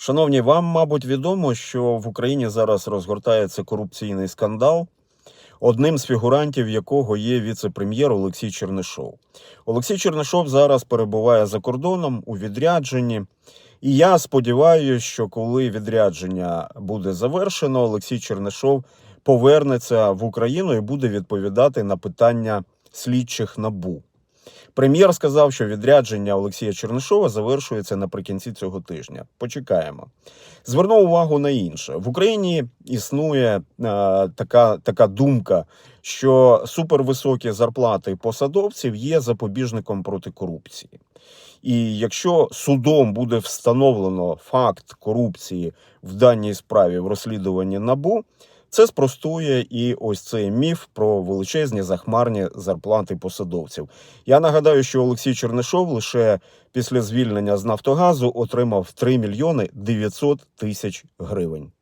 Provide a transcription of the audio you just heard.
Шановні, вам, мабуть, відомо, що в Україні зараз розгортається корупційний скандал, одним з фігурантів якого є віце-прем'єр Олексій Чернишов. Олексій Чернишов зараз перебуває за кордоном у відрядженні. І я сподіваюся, що коли відрядження буде завершено, Олексій Чернишов повернеться в Україну і буде відповідати на питання слідчих набу. Прем'єр сказав, що відрядження Олексія Чернишова завершується наприкінці цього тижня. Почекаємо. Зверну увагу на інше. В Україні існує е, така, така думка, що супервисокі зарплати посадовців є запобіжником проти корупції. І якщо судом буде встановлено факт корупції в даній справі в розслідуванні набу, це спростує і ось цей міф про величезні захмарні зарплати посадовців. Я нагадаю, що Олексій Чернишов лише після звільнення з Нафтогазу отримав 3 мільйони 900 тисяч гривень.